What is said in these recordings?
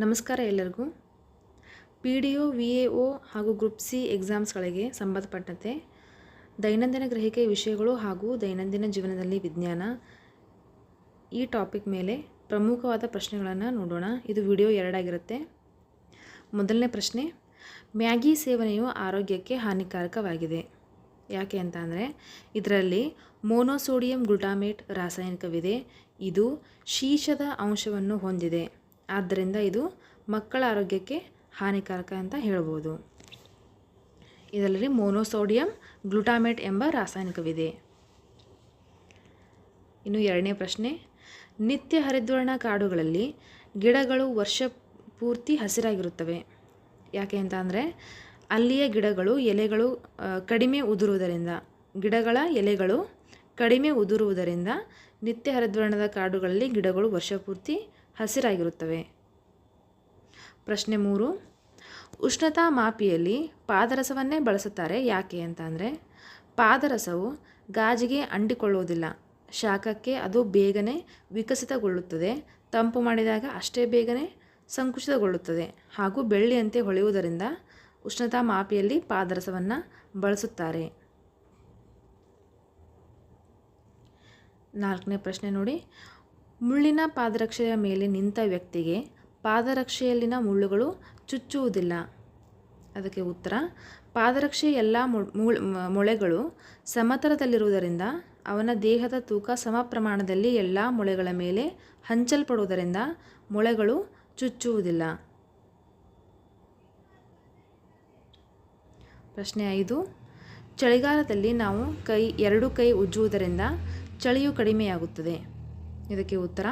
ನಮಸ್ಕಾರ ಎಲ್ಲರಿಗೂ. P D O V A O ಹಾಗೂ ಗ್ರೂಪ್ ಸಿ ಎಕ್ಸಾಮ್ಸ್ಗಳಿಗೆ ಸಂಬಂಧಪಟ್ಟಂತೆ ದೈನಂದಿನ ಗ್ರಹಿಕೆ ವಿಷಯಗಳು ಹಾಗೂ ದೈನಂದಿನ ಜೀವನದಲ್ಲಿ ವಿಜ್ಞಾನ ಈ ಟಾಪಿಕ್ ಮೇಲೆ ಪ್ರಮುಖವಾದ ಪ್ರಶ್ನೆಗಳನ್ನು ನೋಡೋಣ. ಇದು ವಿಡಿಯೋ ಎರಡಾಗಿರುತ್ತೆ ಮೊದಲನೇ ಪ್ರಶ್ನೆ, ಮ್ಯಾಗಿ ಸೇವನೆಯು ಆರೋಗ್ಯಕ್ಕೆ ಹಾನಿಕಾರಕವಾಗಿದೆ. ಯಾಕೆ ಅಂತ ಅಂದರೆ, ಇದರಲ್ಲಿ ಮೋನೋಸೋಡಿಯಂ ಗ್ಲುಟಾಮೇಟ್ ರಾಸಾಯನಿಕವಿದೆ. ಇದು ಶೀಶದ ಅಂಶವನ್ನು ಹೊಂದಿದೆ. ಆದ್ದರಿಂದ ಇದು ಮಕ್ಕಳ ಆರೋಗ್ಯಕ್ಕೆ ಹಾನಿಕಾರಕ ಅಂತ ಹೇಳ್ಬೋದು. ಇದರಲ್ಲಿ ಮೋನೋಸೋಡಿಯಂ ಗ್ಲುಟಾಮೇಟ್ ಎಂಬ ರಾಸಾಯನಿಕವಿದೆ. ಇನ್ನು ಎರಡನೇ ಪ್ರಶ್ನೆ, ನಿತ್ಯ ಹರಿದ್ವರ್ಣ ಕಾಡುಗಳಲ್ಲಿ ಗಿಡಗಳು ವರ್ಷ ಪೂರ್ತಿ ಹಸಿರಾಗಿರುತ್ತವೆ. ಯಾಕೆ ಅಂತ ಅಂದರೆ, ಅಲ್ಲಿಯ ಗಿಡಗಳು ಎಲೆಗಳು ಕಡಿಮೆ ಉದುರುವುದರಿಂದ, ಗಿಡಗಳ ಎಲೆಗಳು ಕಡಿಮೆ ಉದುರುವುದರಿಂದ ನಿತ್ಯ ಹರಿದ್ವರ್ಣದ ಕಾಡುಗಳಲ್ಲಿ ಗಿಡಗಳು ವರ್ಷಪೂರ್ತಿ ಹಸಿರಾಗಿರುತ್ತವೆ. ಪ್ರಶ್ನೆ ಮೂರು. ಉಷ್ಣತಾ ಮಾಪಿಯಲ್ಲಿ ಪಾದರಸವನ್ನೇ ಬಳಸುತ್ತಾರೆ ಯಾಕೆ ಅಂತ ಅಂದರೆ ಪಾದರಸವು ಗಾಜಿಗೆ ಅಂಟಿಕೊಳ್ಳುವುದಿಲ್ಲ. ಶಾಖಕ್ಕೆ ಅದು ಬೇಗನೆ ವಿಕಸಿತಗೊಳ್ಳುತ್ತದೆ. ತಂಪು ಮಾಡಿದಾಗ ಅಷ್ಟೇ ಬೇಗನೆ ಸಂಕುಚಿತಗೊಳ್ಳುತ್ತದೆ. ಹಾಗೂ ಬೆಳ್ಳಿಯಂತೆ ಹೊಳೆಯುವುದರಿಂದ ಉಷ್ಣತಾ ಮಾಪಿಯಲ್ಲಿ ಪಾದರಸವನ್ನು ಬಳಸುತ್ತಾರೆ. ನಾಲ್ಕನೇ ಪ್ರಶ್ನೆ ನೋಡಿ. ಮುಳ್ಳಿನ ಪಾದರಕ್ಷೆಯ ಮೇಲೆ ನಿಂತ ವ್ಯಕ್ತಿಗೆ ಪಾದರಕ್ಷೆಯಲ್ಲಿನ ಮುಳ್ಳುಗಳು ಚುಚ್ಚುವುದಿಲ್ಲ. ಅದಕ್ಕೆ ಉತ್ತರ, ಪಾದರಕ್ಷೆ ಎಲ್ಲ ಮೊಳೆಗಳು ಸಮತಲದಲ್ಲಿರುವುದರಿಂದ ಅವನ ದೇಹದ ತೂಕ ಸಮ ಪ್ರಮಾಣದಲ್ಲಿ ಎಲ್ಲ ಮೊಳೆಗಳ ಮೇಲೆ ಹಂಚಲ್ಪಡುವುದರಿಂದ ಮೊಳೆಗಳು ಚುಚ್ಚುವುದಿಲ್ಲ. ಪ್ರಶ್ನೆ ಐದು, ಚಳಿಗಾಲದಲ್ಲಿ ನಾವು ಕೈ, ಎರಡು ಕೈ ಉಜ್ಜುವುದರಿಂದ ಚಳಿಯು ಕಡಿಮೆಯಾಗುತ್ತದೆ. ಇದಕ್ಕೆ ಉತ್ತರ,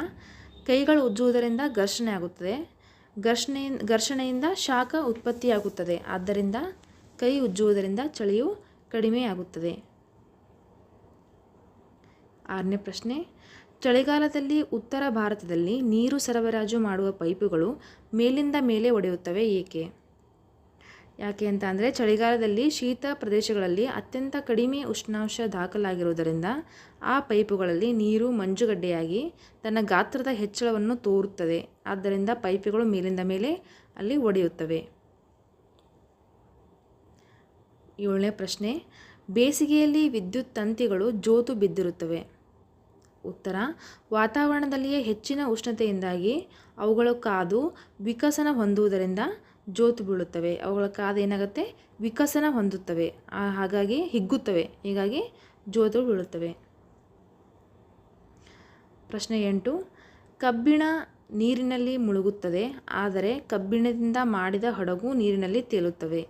ಕೈಗಳು ಉಜ್ಜುವುದರಿಂದ ಘರ್ಷಣೆ ಆಗುತ್ತದೆ. ಘರ್ಷಣೆ, ಘರ್ಷಣೆಯಿಂದ ಶಾಖ ಉತ್ಪತ್ತಿಯಾಗುತ್ತದೆ. ಆದ್ದರಿಂದ ಕೈ ಉಜ್ಜುವುದರಿಂದ ಚಳಿಯು ಕಡಿಮೆಯಾಗುತ್ತದೆ. ಆರನೇ ಪ್ರಶ್ನೆ, ಚಳಿಗಾಲದಲ್ಲಿ ಉತ್ತರ ಭಾರತದಲ್ಲಿ ನೀರು ಸರಬರಾಜು ಮಾಡುವ ಪೈಪುಗಳು ಮೇಲಿಂದ ಮೇಲೆ ಒಡೆಯುತ್ತವೆ ಏಕೆ? ಯಾಕೆ ಅಂತ ಅಂದರೆ ಚಳಿಗಾಲದಲ್ಲಿ ಶೀತ ಪ್ರದೇಶಗಳಲ್ಲಿ ಅತ್ಯಂತ ಕಡಿಮೆ ಉಷ್ಣಾಂಶ ದಾಖಲಾಗಿರುವುದರಿಂದ ಆ ಪೈಪುಗಳಲ್ಲಿ ನೀರು ಮಂಜುಗಡ್ಡೆಯಾಗಿ ತನ್ನ ಗಾತ್ರದ ಹೆಚ್ಚಳವನ್ನು ತೋರುತ್ತದೆ. ಆದ್ದರಿಂದ ಪೈಪುಗಳು ಮೇಲಿಂದ ಮೇಲೆ ಅಲ್ಲಿ ಒಡೆಯುತ್ತವೆ. ಏಳನೇ ಪ್ರಶ್ನೆ, ಬೇಸಿಗೆಯಲ್ಲಿ ವಿದ್ಯುತ್ ತಂತಿಗಳು ಜೋತು ಬಿದ್ದಿರುತ್ತವೆ. ಉತ್ತರ, ವಾತಾವರಣದಲ್ಲಿಯೇ ಹೆಚ್ಚಿನ ಉಷ್ಣತೆಯಿಂದಾಗಿ ಅವುಗಳು ಕಾದು ವಿಕಸನ ಹೊಂದುವುದರಿಂದ ಜೋತು ಬೀಳುತ್ತವೆ. ಅವುಗಳ ಕಾದು ಏನಾಗುತ್ತೆ? ವಿಕಸನ ಹೊಂದುತ್ತವೆ. ಹಾಗಾಗಿ ಹಿಗ್ಗುತ್ತವೆ. ಹೀಗಾಗಿ ಜೋತು ಬೀಳುತ್ತವೆ. ಪ್ರಶ್ನೆ ಎಂಟು. ಕಬ್ಬಿಣ ನೀರಿನಲ್ಲಿ ಮುಳುಗುತ್ತದೆ, ಆದರೆ ಕಬ್ಬಿಣದಿಂದ ಮಾಡಿದ ಹಡಗು ನೀರಿನಲ್ಲಿ ತೇಲುತ್ತವೆ.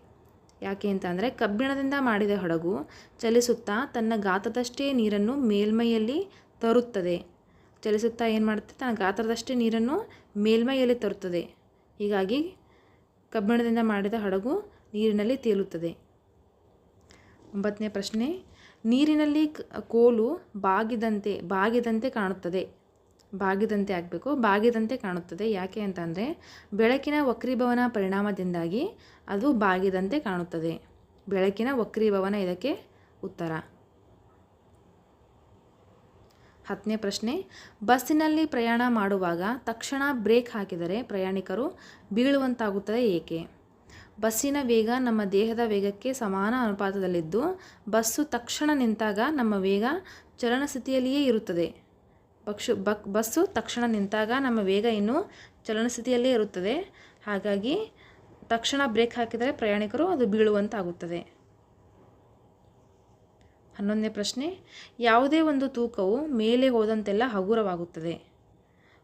ಯಾಕೆ ಅಂತ ಅಂದರೆ, ಕಬ್ಬಿಣದಿಂದ ಮಾಡಿದ ಹಡಗು ಚಲಿಸುತ್ತಾ ತನ್ನ ಗಾತ್ರದಷ್ಟೇ ನೀರನ್ನು ಮೇಲ್ಮೈಯಲ್ಲಿ ತರುತ್ತದೆ. ಚಲಿಸುತ್ತಾ ಏನು ಮಾಡುತ್ತೆ? ತನ್ನ ಗಾತ್ರದಷ್ಟೇ ನೀರನ್ನು ಮೇಲ್ಮೈಯಲ್ಲಿ ತರುತ್ತದೆ. ಹೀಗಾಗಿ ಕಬ್ಬಿಣದಿಂದ ಮಾಡಿದ ಹಡಗು ನೀರಿನಲ್ಲಿ ತೇಲುತ್ತದೆ. ಒಂಬತ್ತನೇ ಪ್ರಶ್ನೆ, ನೀರಿನಲ್ಲಿ ಕೋಲು ಬಾಗಿದಂತೆ ಬಾಗಿದಂತೆ ಕಾಣುತ್ತದೆ. ಬಾಗಿದಂತೆ ಆಗಬೇಕು, ಬಾಗಿದಂತೆ ಕಾಣುತ್ತದೆ. ಯಾಕೆ ಅಂತಂದರೆ, ಬೆಳಕಿನ ವಕ್ರೀಭವನ ಪರಿಣಾಮದಿಂದಾಗಿ ಅದು ಬಾಗಿದಂತೆ ಕಾಣುತ್ತದೆ. ಬೆಳಕಿನ ವಕ್ರೀಭವನ ಇದಕ್ಕೆ ಉತ್ತರ. ಹತ್ತನೇ ಪ್ರಶ್ನೆ, ಬಸ್ಸಿನಲ್ಲಿ ಪ್ರಯಾಣ ಮಾಡುವಾಗ ತಕ್ಷಣ ಬ್ರೇಕ್ ಹಾಕಿದರೆ ಪ್ರಯಾಣಿಕರು ಬೀಳುವಂತಾಗುತ್ತದೆ ಏಕೆ? ಬಸ್ಸಿನ ವೇಗ ನಮ್ಮ ದೇಹದ ವೇಗಕ್ಕೆ ಸಮಾನ ಅನುಪಾತದಲ್ಲಿದ್ದು, ಬಸ್ಸು ತಕ್ಷಣ ನಿಂತಾಗ ನಮ್ಮ ವೇಗ ಚಲನಸ್ಥಿತಿಯಲ್ಲಿಯೇ ಇರುತ್ತದೆ. ಬಕ್ಷು, ಬಕ್, ಬಸ್ಸು ತಕ್ಷಣ ನಿಂತಾಗ ನಮ್ಮ ವೇಗ ಇನ್ನೂ ಚಲನಸ್ಥಿತಿಯಲ್ಲೇ ಇರುತ್ತದೆ. ಹಾಗಾಗಿ ತಕ್ಷಣ ಬ್ರೇಕ್ ಹಾಕಿದರೆ ಪ್ರಯಾಣಿಕರು ಅದು ಬೀಳುವಂತಾಗುತ್ತದೆ. ಹನ್ನೊಂದನೇ ಪ್ರಶ್ನೆ, ಯಾವುದೇ ಒಂದು ತೂಕವು ಮೇಲೆ ಹೋದಂತೆಲ್ಲ ಹಗುರವಾಗುತ್ತದೆ.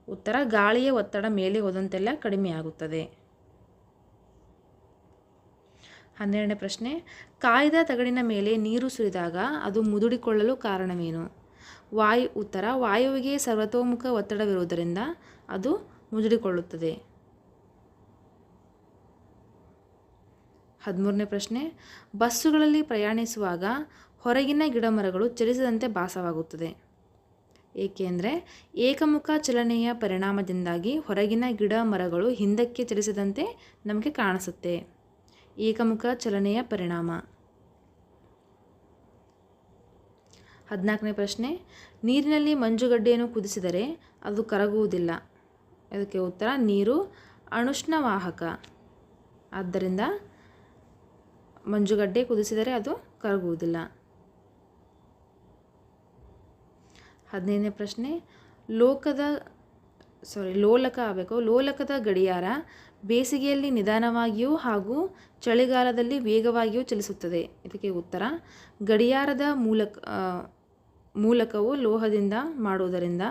ಉತ್ತರ, ಗಾಳಿಯ ಒತ್ತಡ ಮೇಲೆ ಹೋದಂತೆಲ್ಲ ಕಡಿಮೆಯಾಗುತ್ತದೆ. ಹನ್ನೆರಡನೇ ಪ್ರಶ್ನೆ, ಕಾಯ್ದ ತಗಡಿನ ಮೇಲೆ ನೀರು ಸುರಿದಾಗ ಅದು ಮುದುಡಿಕೊಳ್ಳಲು ಕಾರಣವೇನು? ವಾಯು, ಉತ್ತರ, ವಾಯುವಿಗೆ ಸರ್ವತೋಮುಖ ಒತ್ತಡವಿರುವುದರಿಂದ ಅದು ಮುದುಡಿಕೊಳ್ಳುತ್ತದೆ. ಹದಿಮೂರನೇ ಪ್ರಶ್ನೆ, ಬಸ್ಸುಗಳಲ್ಲಿ ಪ್ರಯಾಣಿಸುವಾಗ ಹೊರಗಿನ ಗಿಡಮರಗಳು ಚಲಿಸದಂತೆ ಭಾಸವಾಗುತ್ತದೆ. ಏಕೆಂದರೆ ಏಕಮುಖ ಚಲನೆಯ ಪರಿಣಾಮದಿಂದಾಗಿ ಹೊರಗಿನ ಗಿಡ ಮರಗಳು ಹಿಂದಕ್ಕೆ ಚಲಿಸದಂತೆ ನಮಗೆ ಕಾಣಿಸುತ್ತೆ. ಏಕಮುಖ ಚಲನೆಯ ಪರಿಣಾಮ. ಹದಿನಾಲ್ಕನೇ ಪ್ರಶ್ನೆ, ನೀರಿನಲ್ಲಿ ಮಂಜುಗಡ್ಡೆಯನ್ನು ಕುದಿಸಿದರೆ ಅದು ಕರಗುವುದಿಲ್ಲ. ಅದಕ್ಕೆ ಉತ್ತರ, ನೀರು ಅಣುಷ್ಣವಾಹಕ ಆದ್ದರಿಂದ ಮಂಜುಗಡ್ಡೆ ಕುದಿಸಿದರೆ ಅದು ಕರಗುವುದಿಲ್ಲ. ಹದಿನೈದನೇ ಪ್ರಶ್ನೆ, ಲೋಕದ ಸಾರಿ ಲೋಲಕ ಆಗಬೇಕು. ಲೋಲಕದ ಗಡಿಯಾರ ಬೇಸಿಗೆಯಲ್ಲಿ ನಿಧಾನವಾಗಿಯೂ ಹಾಗೂ ಚಳಿಗಾಲದಲ್ಲಿ ವೇಗವಾಗಿಯೂ ಚಲಿಸುತ್ತದೆ. ಇದಕ್ಕೆ ಉತ್ತರ, ಗಡಿಯಾರದ ಮೂಲಕ ಮೂಲಕವು ಲೋಹದಿಂದ ಮಾಡುವುದರಿಂದ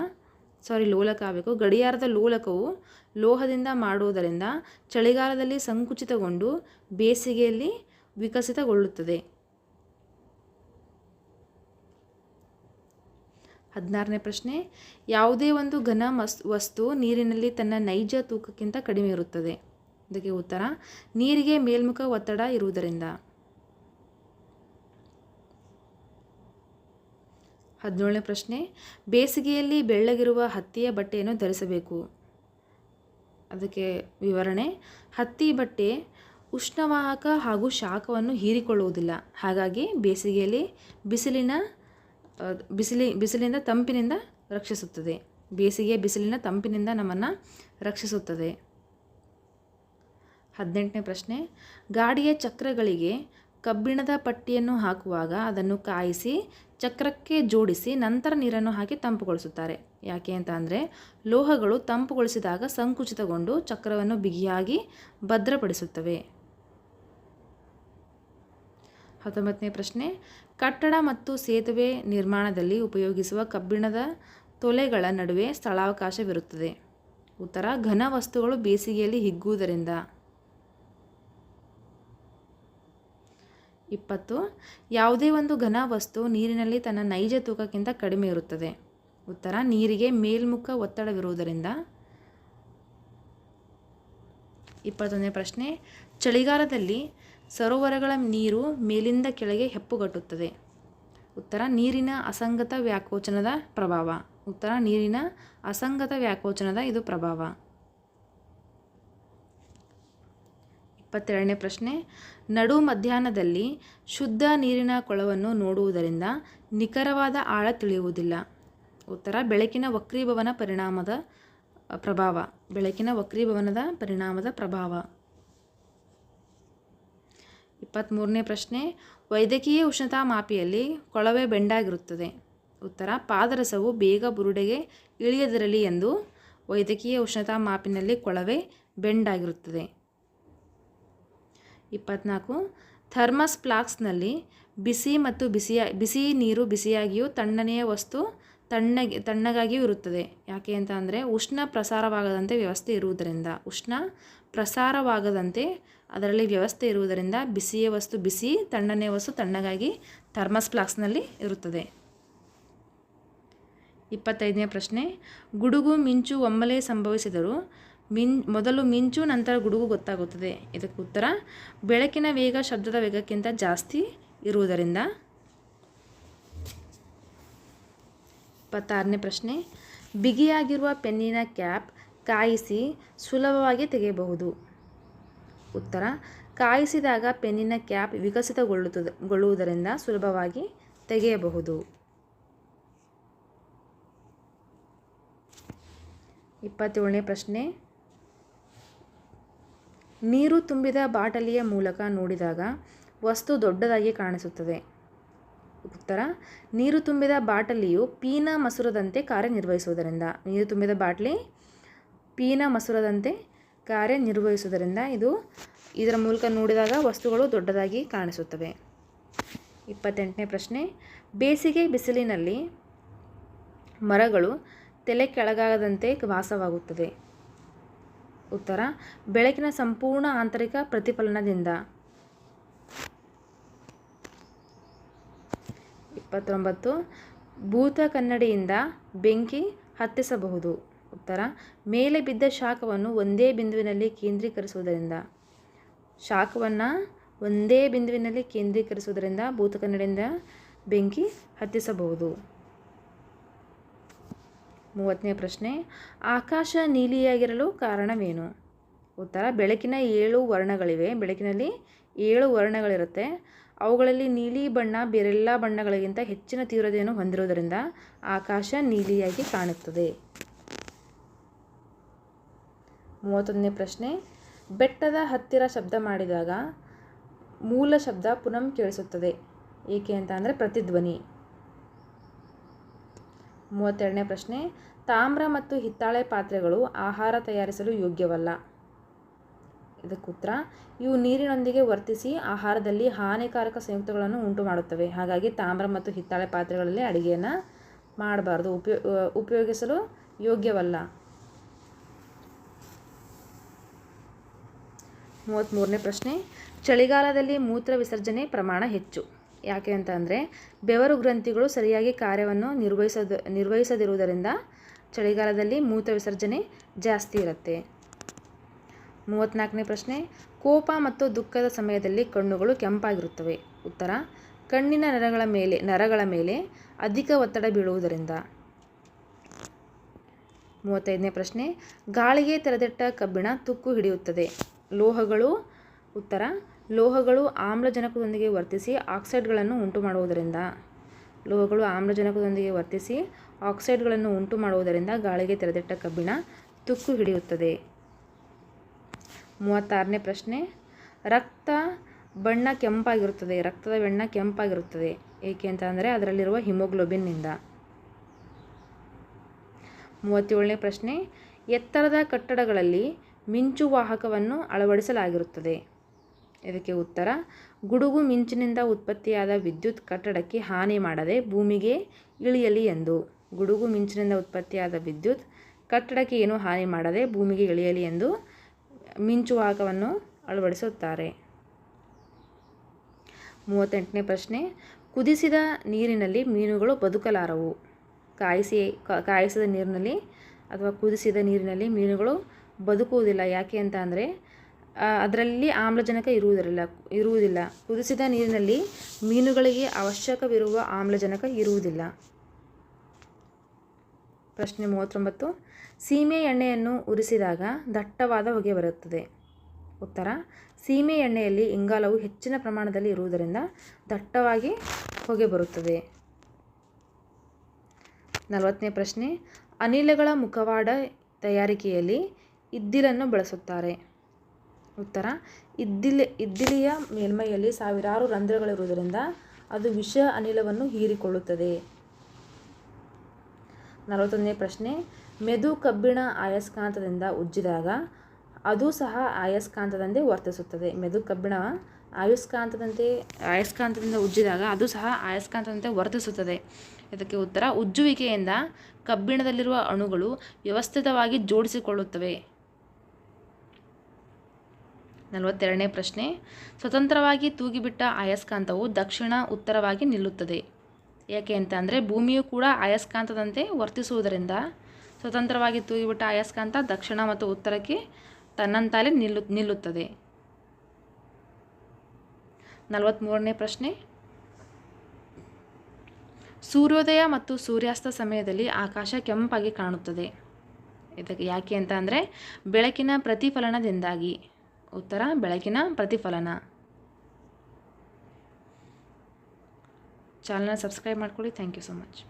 ಸಾರಿ ಲೋಲಕ ಆಗಬೇಕು. ಗಡಿಯಾರದ ಲೋಲಕವು ಲೋಹದಿಂದ ಮಾಡುವುದರಿಂದ ಚಳಿಗಾಲದಲ್ಲಿ ಸಂಕುಚಿತಗೊಂಡು ಬೇಸಿಗೆಯಲ್ಲಿ ವಿಕಸಿತಗೊಳ್ಳುತ್ತದೆ. ಹದಿನಾರನೇ ಪ್ರಶ್ನೆ, ಯಾವುದೇ ಒಂದು ಘನ ಮಸ್, ವಸ್ತು ನೀರಿನಲ್ಲಿ ತನ್ನ ನೈಜ ತೂಕಕ್ಕಿಂತ ಕಡಿಮೆ ಇರುತ್ತದೆ. ಇದಕ್ಕೆ ಉತ್ತರ, ನೀರಿಗೆ ಮೇಲ್ಮುಖ ಒತ್ತಡ ಇರುವುದರಿಂದ. ಹದಿನೇಳನೇ ಪ್ರಶ್ನೆ, ಬೇಸಿಗೆಯಲ್ಲಿ ಬೆಳ್ಳಗಿರುವ ಹತ್ತಿಯ ಬಟ್ಟೆಯನ್ನು ಧರಿಸಬೇಕು. ಅದಕ್ಕೆ ವಿವರಣೆ, ಹತ್ತಿ ಬಟ್ಟೆ ಉಷ್ಣವಾಹಕ ಹಾಗೂ ಶಾಖವನ್ನು ಹೀರಿಕೊಳ್ಳುವುದಿಲ್ಲ. ಹಾಗಾಗಿ ಬೇಸಿಗೆಯಲ್ಲಿ ಬಿಸಿಲಿನ ಬಿಸಿಲಿ, ಬಿಸಿಲಿಂದ ತಂಪಿನಿಂದ ರಕ್ಷಿಸುತ್ತದೆ. ಬೇಸಿಗೆ ಬಿಸಿಲಿನ ತಂಪಿನಿಂದ ನಮ್ಮನ್ನು ರಕ್ಷಿಸುತ್ತದೆ. ಹದಿನೆಂಟನೇ ಪ್ರಶ್ನೆ. ಗಾಡಿಯ ಚಕ್ರಗಳಿಗೆ ಕಬ್ಬಿಣದ ಪಟ್ಟಿಯನ್ನು ಹಾಕುವಾಗ ಅದನ್ನು ಕಾಯಿಸಿ, ಚಕ್ರಕ್ಕೆ ಜೋಡಿಸಿ ನಂತರ ನೀರನ್ನು ಹಾಕಿ ತಂಪುಗೊಳಿಸುತ್ತಾರೆ. ಯಾಕೆ ಅಂತ ಅಂದರೆ, ಲೋಹಗಳು ತಂಪುಗೊಳಿಸಿದಾಗ ಸಂಕುಚಿತಗೊಂಡು ಚಕ್ರವನ್ನು ಬಿಗಿಯಾಗಿ ಭದ್ರಪಡಿಸುತ್ತವೆ. ಹತ್ತೊಂಬತ್ತನೇ ಪ್ರಶ್ನೆ. ಕಟ್ಟಡ ಮತ್ತು ಸೇತುವೆ ನಿರ್ಮಾಣದಲ್ಲಿ ಉಪಯೋಗಿಸುವ ಕಬ್ಬಿಣದ ತೊಲೆಗಳ ನಡುವೆ ಸ್ಥಳಾವಕಾಶವಿರುತ್ತದೆ. ಉತ್ತರ, ಘನ ವಸ್ತುಗಳು ಬೇಸಿಗೆಯಲ್ಲಿ ಹಿಗ್ಗುವುದರಿಂದ. ಇಪ್ಪತ್ತು, ಯಾವುದೇ ಒಂದು ಘನ ವಸ್ತು ನೀರಿನಲ್ಲಿ ತನ್ನ ನೈಜ ತೂಕಕ್ಕಿಂತ ಕಡಿಮೆ ಇರುತ್ತದೆ. ಉತ್ತರ, ನೀರಿಗೆ ಮೇಲ್ಮುಖ ಒತ್ತಡವಿರುವುದರಿಂದ. ಇಪ್ಪತ್ತೊಂದನೇ ಪ್ರಶ್ನೆ, ಚಳಿಗಾಲದಲ್ಲಿ ಸರೋವರಗಳ ನೀರು ಮೇಲಿಂದ ಕೆಳಗೆ ಹೆಪ್ಪುಗಟ್ಟುತ್ತದೆ. ಉತ್ತರ ನೀರಿನ ಅಸಂಗತ ವ್ಯಾಕೋಚನದ ಪ್ರಭಾವ. ಉತ್ತರ ನೀರಿನ ಅಸಂಗತ ವ್ಯಾಕೋಚನದ ಇದು ಪ್ರಭಾವ. ಇಪ್ಪತ್ತೆರಡನೇ ಪ್ರಶ್ನೆ. ನಡು ಮಧ್ಯಾಹ್ನದಲ್ಲಿ ಶುದ್ಧ ನೀರಿನ ಕೊಳವನ್ನು ನೋಡುವುದರಿಂದ ನಿಖರವಾದ ಆಳ ತಿಳಿಯುವುದಿಲ್ಲ. ಉತ್ತರ, ಬೆಳಕಿನ ವಕ್ರೀಭವನ ಪರಿಣಾಮದ ಪ್ರಭಾವ. ಬೆಳಕಿನ ವಕ್ರೀಭವನದ ಪರಿಣಾಮದ ಪ್ರಭಾವ. ಇಪ್ಪತ್ತ್ಮೂರನೇ ಪ್ರಶ್ನೆ, ವೈದ್ಯಕೀಯ ಉಷ್ಣತಾ ಮಾಪಿಯಲ್ಲಿ ಕೊಳವೆ ಬೆಂಡಾಗಿರುತ್ತದೆ. ಉತ್ತರ, ಪಾದರಸವು ಬೇಗ ಬುರುಡೆಗೆ ಇಳಿಯದಿರಲಿ ಎಂದು ವೈದ್ಯಕೀಯ ಉಷ್ಣತಾ ಮಾಪಿನಲ್ಲಿ ಕೊಳವೆ ಬೆಂಡಾಗಿರುತ್ತದೆ. ಇಪ್ಪತ್ನಾಲ್ಕು, ಥರ್ಮಸ್ ಪ್ಲಾಕ್ಸ್ನಲ್ಲಿ ಬಿಸಿ ಮತ್ತು ಬಿಸಿಯ, ಬಿಸಿ ನೀರು ಬಿಸಿಯಾಗಿಯೂ ತಣ್ಣನೆಯ ವಸ್ತು ತಣ್ಣಗೆ, ತಣ್ಣಗಾಗಿಯೂ ಇರುತ್ತದೆ. ಯಾಕೆ ಅಂತ ಅಂದರೆ ಉಷ್ಣ ಪ್ರಸಾರವಾಗದಂತೆ ವ್ಯವಸ್ಥೆ ಇರುವುದರಿಂದ. ಉಷ್ಣ ಪ್ರಸಾರವಾಗದಂತೆ ಅದರಲ್ಲಿ ವ್ಯವಸ್ಥೆ ಇರುವುದರಿಂದ ಬಿಸಿಯ ವಸ್ತು ಬಿಸಿ, ತಣ್ಣನೆಯ ವಸ್ತು ತಣ್ಣಗಾಗಿ ಥರ್ಮಸ್ ಫ್ಲಾಕ್ಸ್ನಲ್ಲಿ ಇರುತ್ತದೆ. ಇಪ್ಪತ್ತೈದನೇ ಪ್ರಶ್ನೆ, ಗುಡುಗು ಮಿಂಚು ಒಮ್ಮಲೇ ಸಂಭವಿಸಿದರೂ ಮಿನ್, ಮೊದಲು ಮಿಂಚು, ನಂತರ ಗುಡುಗು ಗೊತ್ತಾಗುತ್ತದೆ. ಇದಕ್ಕೆ ಉತ್ತರ, ಬೆಳಕಿನ ವೇಗ ಶಬ್ದದ ವೇಗಕ್ಕಿಂತ ಜಾಸ್ತಿ ಇರುವುದರಿಂದ. ಇಪ್ಪತ್ತಾರನೇ ಪ್ರಶ್ನೆ, ಬಿಗಿಯಾಗಿರುವ ಪೆನ್ನಿನ ಕ್ಯಾಪ್ ಕಾಯಿಸಿ ಸುಲಭವಾಗಿ ತೆಗೆಯಬಹುದು. ಉತ್ತರ, ಕಾಯಿಸಿದಾಗ ಪೆನ್ನಿನ ಕ್ಯಾಪ್ ವಿಕಸಿತಗೊಳ್ಳುತ್ತದೆ ಗೊಳ್ಳುವುದರಿಂದ ಸುಲಭವಾಗಿ ತೆಗೆಯಬಹುದು. ಇಪ್ಪತ್ತೇಳನೇ ಪ್ರಶ್ನೆ. ನೀರು ತುಂಬಿದ ಬಾಟಲಿಯ ಮೂಲಕ ನೋಡಿದಾಗ ವಸ್ತು ದೊಡ್ಡದಾಗಿ ಕಾಣಿಸುತ್ತದೆ. ಉತ್ತರ, ನೀರು ತುಂಬಿದ ಬಾಟಲಿಯು ಪೀನ ಮಸುರದಂತೆ ಕಾರ್ಯನಿರ್ವಹಿಸುವುದರಿಂದ. ನೀರು ತುಂಬಿದ ಬಾಟಲಿ ಪೀನ ಮಸೂರದಂತೆ ಕಾರ್ಯನಿರ್ವಹಿಸುವುದರಿಂದ ಇದು ಇದರ ಮೂಲಕ ನೋಡಿದಾಗ ವಸ್ತುಗಳು ದೊಡ್ಡದಾಗಿ ಕಾಣಿಸುತ್ತವೆ. ಇಪ್ಪತ್ತೆಂಟನೇ ಪ್ರಶ್ನೆ. ಬೇಸಿಗೆ ಬಿಸಿಲಿನಲ್ಲಿ ಮರಗಳು ತಲೆ ಕೆಳಗಾಗದಂತೆ ವಾಸವಾಗುತ್ತದೆ. ಉತ್ತರ. ಬೆಳಕಿನ ಸಂಪೂರ್ಣ ಆಂತರಿಕ ಪ್ರತಿಫಲನದಿಂದ. ಇಪ್ಪತ್ತೊಂಬತ್ತು. ಭೂತ ಕನ್ನಡಿಯಿಂದ ಬೆಂಕಿ ಹತ್ತಿಸಬಹುದು. ಉತ್ತರ ಮೇಲೆ ಬಿದ್ದ ಶಾಖವನ್ನು ಒಂದೇ ಬಿಂದುವಿನಲ್ಲಿ ಕೇಂದ್ರೀಕರಿಸುವುದರಿಂದ, ಶಾಖವನ್ನು ಒಂದೇ ಬಿಂದುವಿನಲ್ಲಿ ಕೇಂದ್ರೀಕರಿಸುವುದರಿಂದ ಭೂತ ಕನ್ನಡಿಯಿಂದ ಬೆಂಕಿ ಹತ್ತಿಸಬಹುದು. ಮೂವತ್ತನೇ ಪ್ರಶ್ನೆ, ಆಕಾಶ ನೀಲಿಯಾಗಿರಲು ಕಾರಣವೇನು? ಉತ್ತರ, ಬೆಳಕಿನ ಏಳು ವರ್ಣಗಳಿವೆ. ಬೆಳಕಿನಲ್ಲಿ ಏಳು ವರ್ಣಗಳಿರುತ್ತೆ. ಅವುಗಳಲ್ಲಿ ನೀಲಿ ಬಣ್ಣ ಬೇರೆಲ್ಲ ಬಣ್ಣಗಳಿಗಿಂತ ಹೆಚ್ಚಿನ ತೀವ್ರತೆಯನ್ನು ಹೊಂದಿರುವುದರಿಂದ ಆಕಾಶ ನೀಲಿಯಾಗಿ ಕಾಣುತ್ತದೆ. ಮೂವತ್ತೊಂದನೇ ಪ್ರಶ್ನೆ. ಬೆಟ್ಟದ ಹತ್ತಿರ ಶಬ್ದ ಮಾಡಿದಾಗ ಮೂಲ ಶಬ್ದ ಪುನಃ ಕೇಳಿಸುತ್ತದೆ. ಏಕೆ ಅಂತ ಅಂದರೆ ಪ್ರತಿಧ್ವನಿ. ಮೂವತ್ತೆರಡನೇ ಪ್ರಶ್ನೆ. ತಾಮ್ರ ಮತ್ತು ಹಿತ್ತಾಳೆ ಪಾತ್ರೆಗಳು ಆಹಾರ ತಯಾರಿಸಲು ಯೋಗ್ಯವಲ್ಲ. ಇದಕ್ಕೆ ಉತ್ತರ. ಇವು ನೀರಿನೊಂದಿಗೆ ವರ್ತಿಸಿ ಆಹಾರದಲ್ಲಿ ಹಾನಿಕಾರಕ ಸಂಯುಕ್ತಗಳನ್ನು ಉಂಟು ಮಾಡುತ್ತವೆ ಹಾಗಾಗಿ ತಾಮ್ರ ಮತ್ತು ಹಿತ್ತಾಳೆ ಪಾತ್ರೆಗಳಲ್ಲಿ ಅಡುಗೆಯನ್ನು ಮಾಡಬಾರ್ದು. ಉಪಯೋ, ಉಪಯೋಗಿಸಲು ಯೋಗ್ಯವಲ್ಲ. ಮೂವತ್ತ್ಮೂರನೇ ಪ್ರಶ್ನೆ, ಚಳಿಗಾಲದಲ್ಲಿ ಮೂತ್ರ ವಿಸರ್ಜನೆ ಪ್ರಮಾಣ ಹೆಚ್ಚು. ಯಾಕೆ ಅಂತ ಅಂದರೆ, ಬೆವರು ಗ್ರಂಥಿಗಳು ಸರಿಯಾಗಿ ಕಾರ್ಯವನ್ನು ನಿರ್ವಹಿಸದ, ನಿರ್ವಹಿಸದಿರುವುದರಿಂದ ಚಳಿಗಾಲದಲ್ಲಿ ಮೂತ್ರ ವಿಸರ್ಜನೆ ಜಾಸ್ತಿ ಇರುತ್ತೆ. ಮೂವತ್ತ್ನಾಲ್ಕನೇ ಪ್ರಶ್ನೆ, ಕೋಪ ಮತ್ತು ದುಃಖದ ಸಮಯದಲ್ಲಿ ಕಣ್ಣುಗಳು ಕೆಂಪಾಗಿರುತ್ತವೆ. ಉತ್ತರ, ಕಣ್ಣಿನ ನರಗಳ ಮೇಲೆ ನರಗಳ ಮೇಲೆ ಅಧಿಕ ಒತ್ತಡ ಬೀಳುವುದರಿಂದ. ಮೂವತ್ತೈದನೇ ಪ್ರಶ್ನೆ, ಗಾಳಿಗೆ ತೆರೆದಿಟ್ಟ ಕಬ್ಬಿಣ ತುಕ್ಕು ಹಿಡಿಯುತ್ತದೆ. ಲೋಹಗಳು, ಉತ್ತರ, ಲೋಹಗಳು ಆಮ್ಲಜನಕದೊಂದಿಗೆ ವರ್ತಿಸಿ ಆಕ್ಸೈಡ್ಗಳನ್ನು ಉಂಟು ಮಾಡುವುದರಿಂದ ಲೋಹಗಳು ಆಮ್ಲಜನಕದೊಂದಿಗೆ ವರ್ತಿಸಿ ಆಕ್ಸೈಡ್ಗಳನ್ನು ಉಂಟು ಮಾಡುವುದರಿಂದ ಗಾಳಿಗೆ ತೆರೆದಿಟ್ಟ ಕಬ್ಬಿಣ ತುಕ್ಕು ಹಿಡಿಯುತ್ತದೆ. ಮೂವತ್ತಾರನೇ ಪ್ರಶ್ನೆ, ರಕ್ತ ಬಣ್ಣ ಕೆಂಪಾಗಿರುತ್ತದೆ. ರಕ್ತದ ಬಣ್ಣ ಕೆಂಪಾಗಿರುತ್ತದೆ. ಏಕೆ ಅಂತ ಅಂದರೆ ಅದರಲ್ಲಿರುವ ಹಿಮೋಗ್ಲೋಬಿನ್ನಿಂದ. ಮೂವತ್ತೇಳನೇ ಪ್ರಶ್ನೆ, ಎತ್ತರದ ಕಟ್ಟಡಗಳಲ್ಲಿ ಮಿಂಚು ವಾಹಕವನ್ನು ಅಳವಡಿಸಲಾಗಿರುತ್ತದೆ. ಇದಕ್ಕೆ ಉತ್ತರ, ಗುಡುಗು ಮಿಂಚಿನಿಂದ ಉತ್ಪತ್ತಿಯಾದ ವಿದ್ಯುತ್ ಕಟ್ಟಡಕ್ಕೆ ಹಾನಿ ಮಾಡದೆ ಭೂಮಿಗೆ ಇಳಿಯಲಿ ಎಂದು. ಗುಡುಗು ಮಿಂಚಿನಿಂದ ಉತ್ಪತ್ತಿಯಾದ ವಿದ್ಯುತ್ ಕಟ್ಟಡಕ್ಕೆ ಏನು ಹಾನಿ ಮಾಡದೆ ಭೂಮಿಗೆ ಇಳಿಯಲಿ ಎಂದು ಮಿಂಚು ವಾಹಕವನ್ನು ಅಳವಡಿಸುತ್ತಾರೆ. ಮೂವತ್ತೆಂಟನೇ ಪ್ರಶ್ನೆ, ಕುದಿಸಿದ ನೀರಿನಲ್ಲಿ ಮೀನುಗಳು ಬದುಕಲಾರವು? ಕಾಯಿಸಿ, ಕಾಯಿಸಿದ ನೀರಿನಲ್ಲಿ ಅಥವಾ ಕುದಿಸಿದ ನೀರಿನಲ್ಲಿ ಮೀನುಗಳು ಬದುಕುವುದಿಲ್ಲ. ಯಾಕೆ ಅಂತ ಅಂದರೆ ಅದರಲ್ಲಿ ಆಮ್ಲಜನಕ ಇರುವುದಿಲ್ಲ ಇರುವುದಿಲ್ಲ. ಕುದಿಸಿದ ನೀರಿನಲ್ಲಿ ಮೀನುಗಳಿಗೆ ಅವಶ್ಯಕವಿರುವ ಆಮ್ಲಜನಕ ಇರುವುದಿಲ್ಲ. ಪ್ರಶ್ನೆ ಮೂವತ್ತೊಂಬತ್ತು. ಸೀಮೆ ಎಣ್ಣೆಯನ್ನು ಉರಿಸಿದಾಗ ದಟ್ಟವಾದ ಹೊಗೆ ಬರುತ್ತದೆ. ಉತ್ತರ. ಸೀಮೆ ಎಣ್ಣೆಯಲ್ಲಿ ಇಂಗಾಲವು ಹೆಚ್ಚಿನ ಪ್ರಮಾಣದಲ್ಲಿ ಇರುವುದರಿಂದ ದಟ್ಟವಾಗಿ ಹೊಗೆ ಬರುತ್ತದೆ. ನಲವತ್ತನೇ ಪ್ರಶ್ನೆ. ಅನಿಲಗಳ ಮುಖವಾಡ ತಯಾರಿಕೆಯಲ್ಲಿ ಇದ್ದಿಲನ್ನು ಬಳಸುತ್ತಾರೆ. ಉತ್ತರ, ಇದ್ದಿಲಿ, ಇದ್ದಿಲಿಯ ಮೇಲ್ಮೈಯಲ್ಲಿ ಸಾವಿರಾರು ರಂಧ್ರಗಳಿರುವುದರಿಂದ ಅದು ವಿಷ ಅನಿಲವನ್ನು ಹೀರಿಕೊಳ್ಳುತ್ತದೆ. ನಲವತ್ತೊಂದನೇ ಪ್ರಶ್ನೆ, ಮೆದು ಕಬ್ಬಿಣ ಆಯಸ್ಕಾಂತದಿಂದ ಉಜ್ಜಿದಾಗ ಅದು ಸಹ ಆಯಸ್ಕಾಂತದಂತೆ ವರ್ತಿಸುತ್ತದೆ. ಮೆದು ಕಬ್ಬಿಣ ಅಯಸ್ಕಾಂತದಂತೆ ಆಯಸ್ಕಾಂತದಿಂದ ಉಜ್ಜಿದಾಗ ಅದು ಸಹ ಆಯಸ್ಕಾಂತದಂತೆ ವರ್ತಿಸುತ್ತದೆ. ಇದಕ್ಕೆ ಉತ್ತರ, ಉಜ್ಜುವಿಕೆಯಿಂದ ಕಬ್ಬಿಣದಲ್ಲಿರುವ ಅಣುಗಳು ವ್ಯವಸ್ಥಿತವಾಗಿ ಜೋಡಿಸಿಕೊಳ್ಳುತ್ತವೆ. ನಲವತ್ತೆರಡನೇ ಪ್ರಶ್ನೆ. ಸ್ವತಂತ್ರವಾಗಿ ತೂಗಿಬಿಟ್ಟ ಅಯಸ್ಕಾಂತವು ದಕ್ಷಿಣ ಉತ್ತರವಾಗಿ ನಿಲ್ಲುತ್ತದೆ. ಯಾಕೆ ಅಂತ ಅಂದರೆ ಭೂಮಿಯು ಕೂಡ ಅಯಸ್ಕಾಂತದಂತೆ ವರ್ತಿಸುವುದರಿಂದ ಸ್ವತಂತ್ರವಾಗಿ ತೂಗಿಬಿಟ್ಟ ಅಯಸ್ಕಾಂತ ದಕ್ಷಿಣ ಮತ್ತು ಉತ್ತರಕ್ಕೆ ತನ್ನಂತಾಲೆ ನಿಲ್ಲು, ನಿಲ್ಲುತ್ತದೆ. ನಲವತ್ತ್ಮೂರನೇ ಪ್ರಶ್ನೆ. ಸೂರ್ಯೋದಯ ಮತ್ತು ಸೂರ್ಯಾಸ್ತ ಸಮಯದಲ್ಲಿ ಆಕಾಶ ಕೆಂಪಾಗಿ ಕಾಣುತ್ತದೆ. ಇದಕ್ಕೆ ಯಾಕೆ ಅಂತ ಅಂದರೆ ಬೆಳಕಿನ ಪ್ರತಿಫಲನದಿಂದಾಗಿ. ಉತ್ತರ ಬೆಳಕಿನ ಪ್ರತಿಫಲನ. ಚಾನಲ್ನ ಸಬ್ಸ್ಕ್ರೈಬ್ ಮಾಡ್ಕೊಳ್ಳಿ. Thank you so much